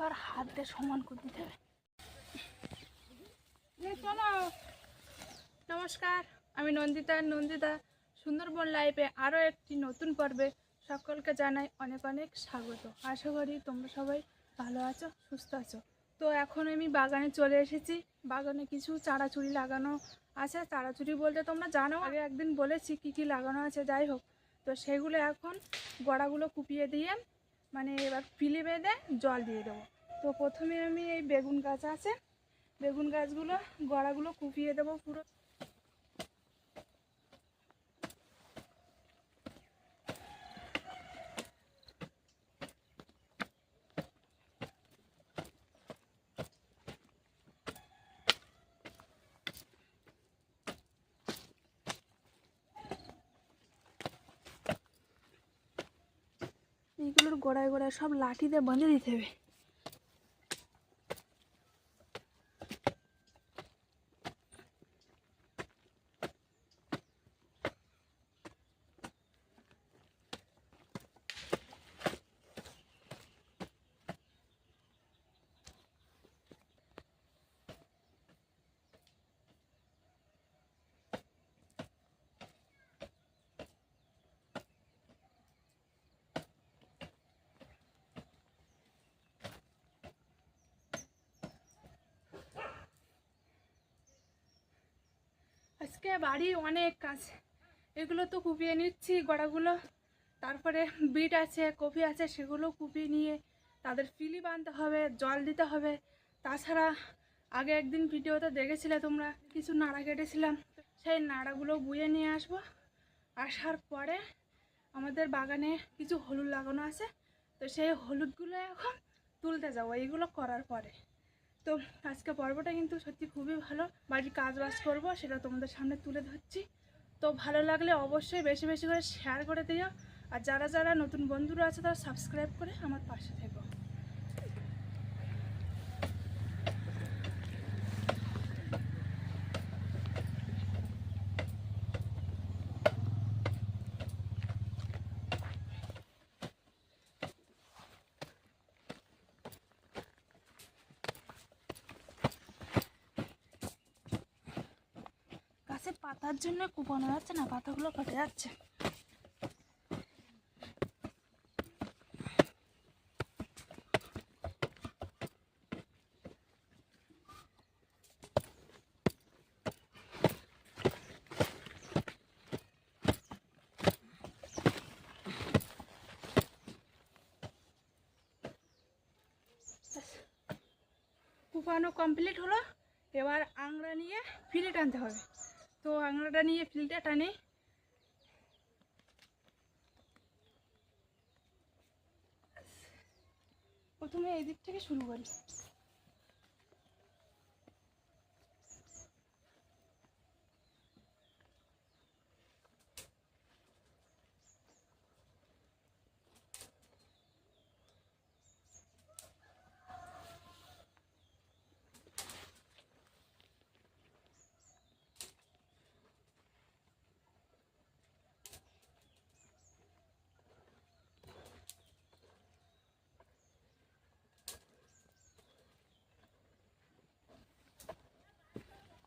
এবার হাত দিয়ে সমান করে দিতে হবে। নমস্কার, আমি নন্দিতা। নন্দিতা, সুন্দরবন লাইফে আরও একটি নতুন পর্বে সকলকে জানাই অনেক অনেক স্বাগত। আশা করি তোমরা সবাই ভালো আছো, সুস্থ আছো। তো এখন আমি বাগানে চলে এসেছি। বাগানে কিছু চারাচুরি লাগানো আছে। চারাচুরি বলতে তোমরা জানো, আগে একদিন বলেছি কি কি লাগানো আছে, যাই হোক। তো সেগুলো এখন গোড়াগুলো কুপিয়ে দিয়ে মানে এবার ফিলি বেঁধে জল দিয়ে দেবো। তো প্রথমে আমি এই বেগুন গাছ আছে, বেগুন গাছগুলো, গড়াগুলো কুপিয়ে দেবো পুরো। এইগুলোর গোড়ায় গোড়ায় সব লাঠি দিয়ে বেঁধে দিতে হবে। আজকে বাড়ি অনেক কাজ। এগুলো তো কুপিয়ে নিচ্ছি গোড়াগুলো। তারপরে বিট আছে কপি আছে, সেগুলো কুপিয়ে নিয়ে তাদের ফিলি বানতে হবে, জল দিতে হবে। তাছাড়া আগে একদিন ভিডিওতে দেখেছিলে তোমরা, কিছু নাড়া কেটেছিলাম। সেই নাড়াগুলো বুয়ে নিয়ে আসব। আসার পরে আমাদের বাগানে কিছু হলুদ লাগানো আছে। তো সেই হলুদগুলো এখন তুলতে যাব, এইগুলো করার পরে। তো আজকে পর্বটা কিন্তু সত্যি খুবই ভালো। বাড়ির কাজ বাজ করব, সেটা তোমাদের সামনে তুলে ধরছি। তো ভালো লাগলে অবশ্যই বেশি বেশি করে শেয়ার করে দিও। আর যারা যারা নতুন বন্ধুরা আছে, তারা সাবস্ক্রাইব করে আমার পাশে থেকো গাছে পাতার জন্য কুপানো যাচ্ছে না, পাতাগুলো কেটে যাচ্ছে। কুপানো কমপ্লিট হলো, এবার আংড়া নিয়ে ফিলে টানতে হবে। তো আংড়াটা নিয়ে ফিলটা টানে। প্রথমে এই দিক থেকে শুরু করি।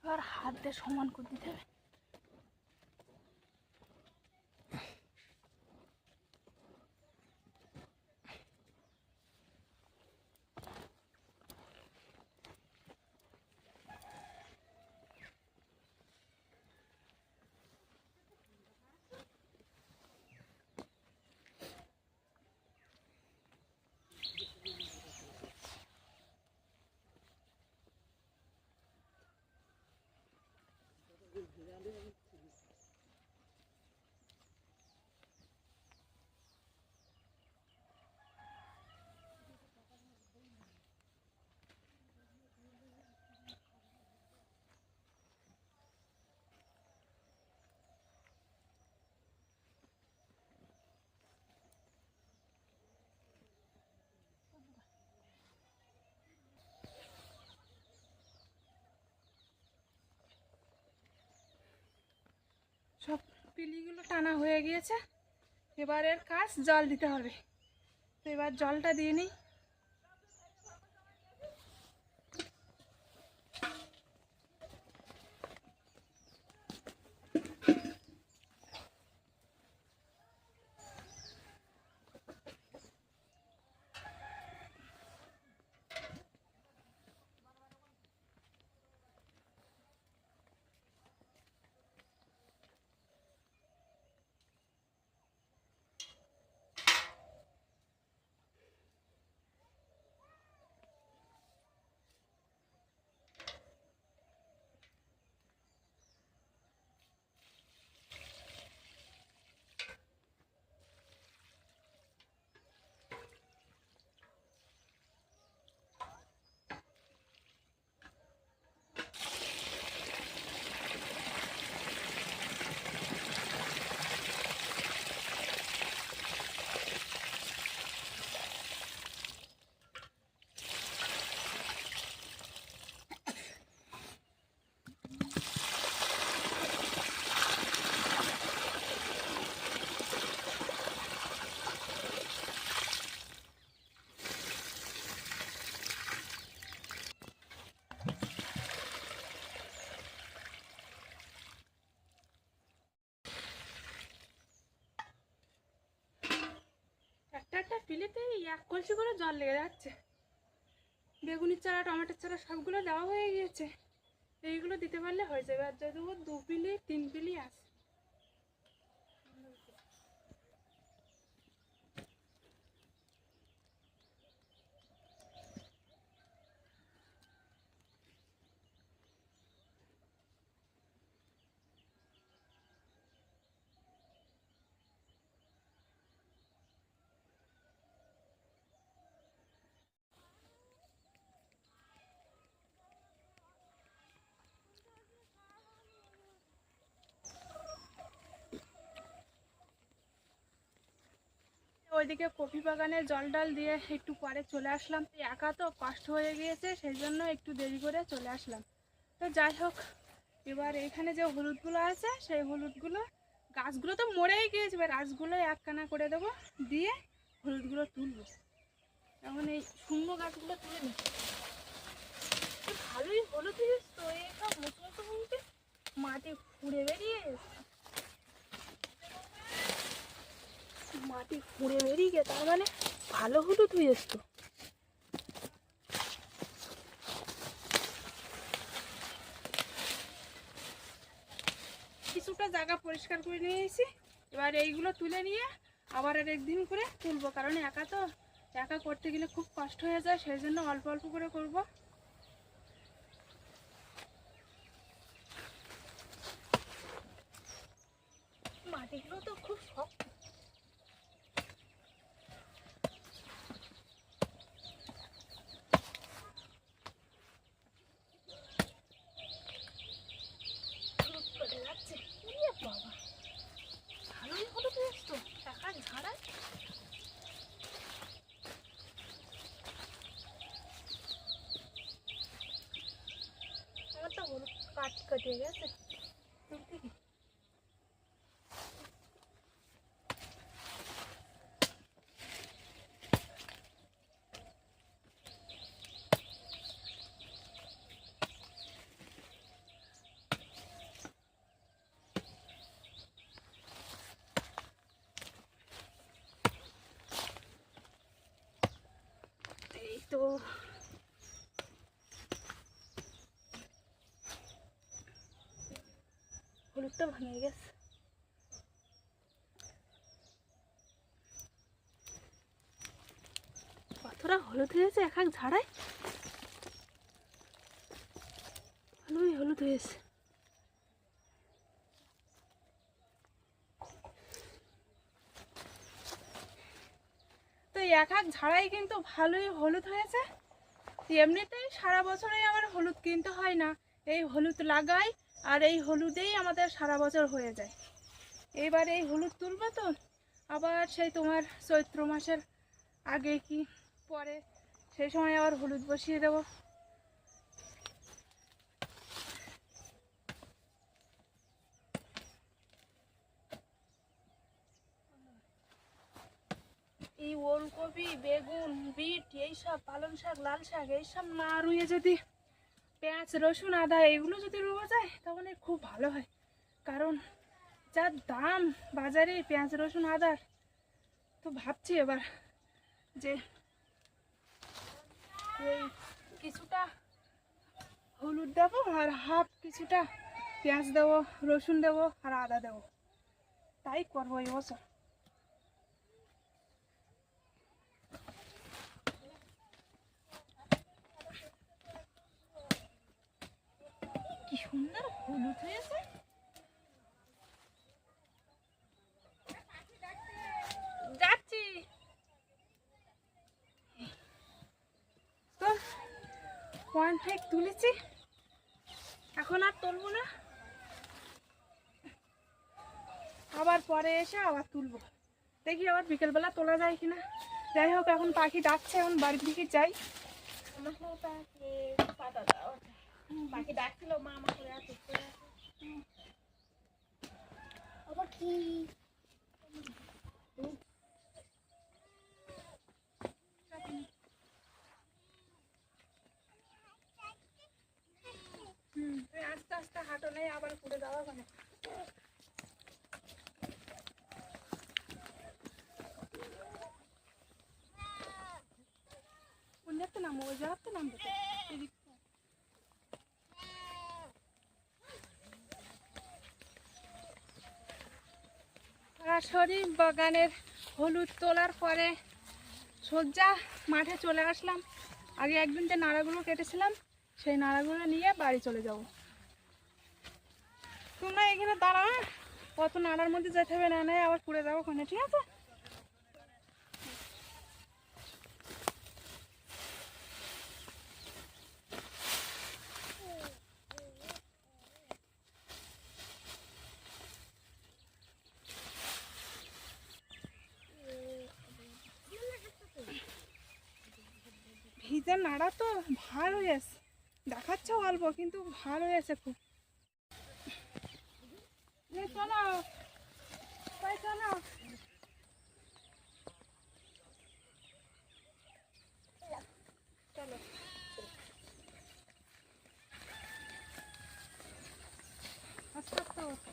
এবার হাত দিয়ে সমান করে দিতে হবে। সব পিলিগুলো টানা হয়ে গিয়েছে। এবারের কাজ জল দিতে হবে। তো এবার জলটা দিয়ে নিই। পিলিতেই এক কলসি করে জল লেগে যাচ্ছে। বেগুনির চারা, টমেটোর চারা সবগুলো দেওয়া হয়ে গিয়েছে। এইগুলো দিতে পারলে হয়ে যাবে। আর যদি দু পিলি, তিন পিলি আছে। ওইদিকে কফি বাগানে জল ডাল দিয়ে একটু পরে চলে আসলাম। একা তো কষ্ট হয়ে গিয়েছে সেই জন্য একটু দেরি করে চলে আসলাম। তো যাই হোক, এবার এখানে যে হলুদগুলো আছে, সেই হলুদগুলো, গাছগুলো তো মরেই গিয়েছে, এবার গাছগুলো একখানা করে দেবো, দিয়ে হলুদগুলো তুলবো। এখন এই শুকনো গাছগুলো তুলে নিই। ভালোই হলুদ তো, এই সব মুখে মাটি ফুঁড়ে বেরিয়ে এসছে। মাটি ফুঁড়ে বেরিয়ে গিয়ে তার মানে ভালো হলুদ হয়ে আসতো কিছুটা জায়গা পরিষ্কার করে নিয়ে এসেছি। এবার এইগুলো তুলে নিয়ে আবার আর একদিন করে তুলবো, কারণ একা তো একা করতে গেলে খুব কষ্ট হয়ে যায়, সেই জন্য অল্প অল্প করে করব। মাটিগুলো তো খুব শক্ত হলুদ পড়ে যাচ্ছে ইয়ে বাবা ভালোই হলুদ হয়েছে তো টাকা ঝাড়ায় আমার তো হলুদ কাট কাটিয়ে গেছে তুলতে কি? এই তো হলুদটা ভাঙে গেছে কতটা হলুদ হয়েছে এক এক ঝাড়ায় ভালোই হলুদ হয়েছে তো এক এক ঝাড়াই কিন্তু ভালোই হলুদ হয়েছে। এমনিতেই সারা বছরেই আমার হলুদ কিনতে হয় না। এই হলুদ লাগাই আর এই হলুদেই আমাদের সারা বছর হয়ে যায়। এবার এই হলুদ তুলবো তো, আবার সেই তোমার চৈত্র মাসের আগে কি পরে সেই সময় আবার হলুদ বসিয়ে দেবো। এই ওলকপি, বেগুন, বিট এইসব পালং শাক, লাল শাক এইসব না রুয়ে যদি পেঁয়াজ, রসুন, আদা এগুলো যদি রোয়া যায়, তাহলে খুব ভালো হয়। কারণ যা দাম বাজারে পেঁয়াজ, রসুন আদার তো ভাবছি এবার যে কিছুটা হলুদ দেবো আর হাফ কিছুটা পেঁয়াজ দেবো, রসুন দেবো আর আদা দেবো। তাই করব এই বছর কি সুন্দর হলুদ হয়েছে যাচ্ছি। তো ওয়ান ফেক তুলেছি। এখন আর তুলবো না। আবার পরে এসে আবার তুলবো। দেখি আবার বিকেলবেলা তোলা যায় কিনা। যাই হোক, এখন পাখি ডাকছে, এখন বাড়ির দিকে যাই। পাখি ডাকছিল মা মা করে আছে আবার কি? আস্তে আস্তে হাঁটো নেই আবার ঘুরে যাওয়া ওখানে ওই জায়গার তো নামবে তো? সরাসরি বাগানের হলুদ তোলার পরে সজ্জা মাঠে চলে আসলাম আগে একদিন যে নাড়াগুলো কেটেছিলাম, সেই নাড়াগুলো নিয়ে বাড়ি চলে যাব তোমরা এখানে হ্যাঁ? কত নাড়ার মধ্যে যেতে হবে না নেয় আবার পুড়ে যাব ওখানে, ঠিক আছে ভিজে তো ভালো হয়েছে দেখাচ্ছে অল্প কিন্তু ভালো হয়েছে খুব চলো চলো আস্তে আস্তে ওঠো।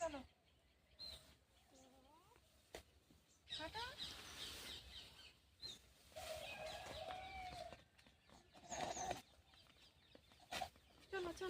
চলো হাঁটো। চলো চলো চলো কোন কোনে থবো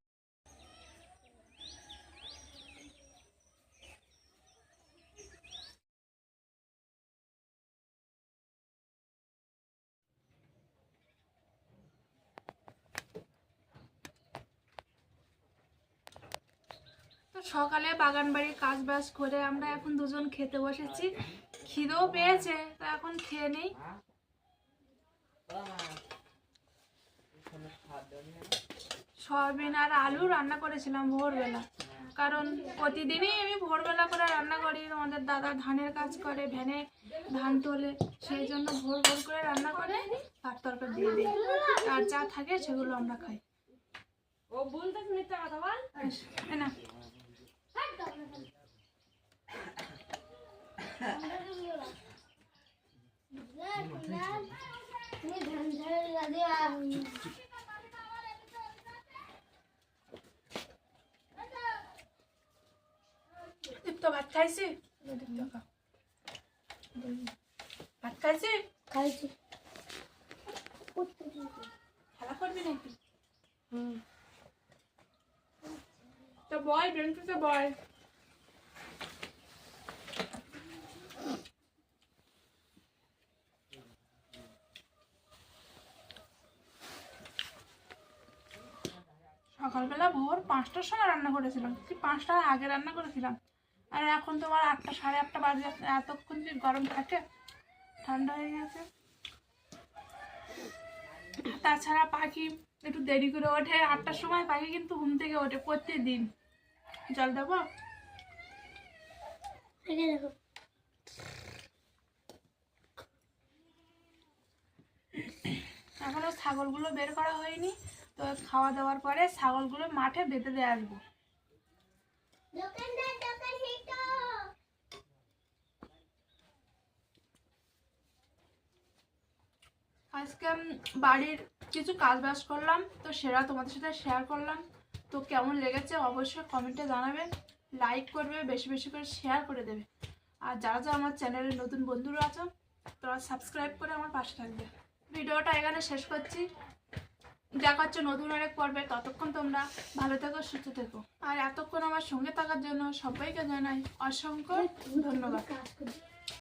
সকালে বাগান বাড়ির কাজ বাজ করে আমরা এখন দুজন খেতে বসেছি। খিদেও পেয়েছে তো এখন খেয়ে নেই। সয়াবিন আর আলু রান্না করেছিলাম ভোরবেলা। কারণ প্রতিদিনই আমি ভোরবেলা করে রান্না করি আমাদের দাদা ধানের কাজ করে ভ্যানে ধান তোলে সেই জন্য ভোর ভোর করে রান্না করে ভাত তরকারি দিয়ে দিই। আর যা থাকে সেগুলো আমরা খাই। ও বলতে মিথ্যা কথা বল। না। দীপ্ত ভাত খাইছি। ভাত খাইছি? খেলা করবি নাকি? তো বয় বেঞ্চিতে বয়। সকালবেলা ভোর পাঁচটার সময় রান্না করেছিলাম। কি পাঁচটার আগে রান্না করেছিলাম। আর এখন তোমার আটটা সাড়ে আটটা বাজে এতক্ষণ যে গরম থাকে ঠান্ডা হয়ে গেছে। তাছাড়া পাখি একটু দেরি করে ওঠে। আটটার সময় পাখি কিন্তু ঘুম থেকে ওঠে প্রত্যেকদিন জল দেবো। এখনও ছাগলগুলো বের করা হয়নি। তো খাওয়া দাওয়ার পরে ছাগলগুলো মাঠে বেঁধে দিয়ে আসব। আজকে বাড়ির কিছু কাজ বাজ করলাম তো সেটা তোমাদের সাথে শেয়ার করলাম। তো কেমন লেগেছে অবশ্যই কমেন্টে জানাবেন লাইক করবে বেশি বেশি করে শেয়ার করে দেবে। আর যারা যারা আমার চ্যানেলের নতুন বন্ধুরা আছো তারা সাবস্ক্রাইব করে আমার পাশে থাকবে। ভিডিওটা এখানে শেষ করছি। দেখা হচ্ছে নতুন আরেক পর্বে ততক্ষণ তোমরা ভালো থেকো সুস্থ থেকো। আর এতক্ষণ আমার সঙ্গে থাকার জন্য সবাইকে জানাই অসংখ্য ধন্যবাদ।